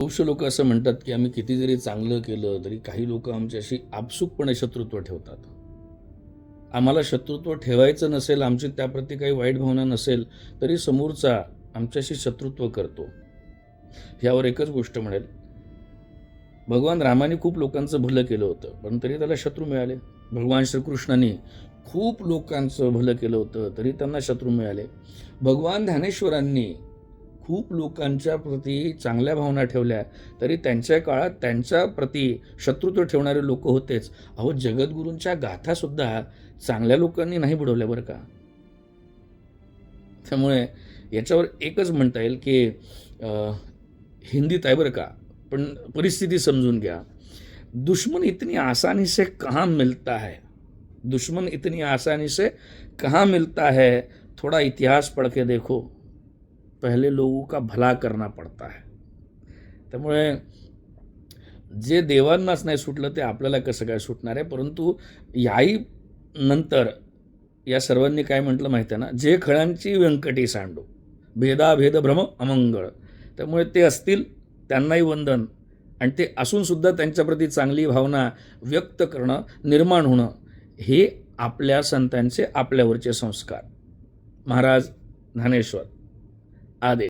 बहुश लोक असं म्हणतात की आम्ही किती जरी चांगलं केलं तरी काही लोक आमच्याशी आपसुकपणे शत्रुत्व ठेवतात. आम्हाला शत्रुत्व ठेवायचं नसेल आमची त्याप्रती काही वाईट भावना नसेल तरी समोरचा आमच्याशी शत्रुत्व करतो. ह्यावर एकच गोष्ट म्हणेल. भगवान रामाने खूप लोकांचं भलं केलं होतं पण तरी त्याला शत्रू मिळाले. भगवान श्रीकृष्णाने खूप लोकांचं भलं केलं होतं तरी त्यांना शत्रू मिळाले. भगवान ज्ञानेश्वरांनी खूप लोकांच्या प्रती चांगल्या भावना ठेवल्या तरी त्यांच्या काळात त्यांच्या प्रती शत्रुत्व ठेवणारे लोक होतेच. अहो जगद्गुरूंच्या गाथासुद्धा चांगल्या लोकांनी नाही बुडवल्या बरं का? त्यामुळे याच्यावर एकच म्हणता येईल की हिंदीत आहे बरं का पण परिस्थिती समजून घ्या. दुश्मन इतनी आसानी से कहाँ मिलता है? दुश्मन इतनी आसानी से कहाँ मिलता है? थोड़ा इतिहास पढ़ के देखो. पहले लोगों का भला करना पड़ता है। त्यामुळे जे देवांनाच नाही सुटलं ते आपल्याला कसं काय सुटणार आहे? परंतु याही नंतर या सर्वांनी काय म्हटलं माहिती आहे ना? जे खळांची व्यंकटी सांडू भेदाभेद भ्रम अमंगळ त्यामुळे ते असतील त्यांनाही वंदन. आणि ते असूनसुद्धा त्यांच्याप्रती चांगली भावना व्यक्त करणं निर्माण होणं हे आपल्या संतांचे आपल्यावरचे संस्कार. महाराज ज्ञानेश्वर. AD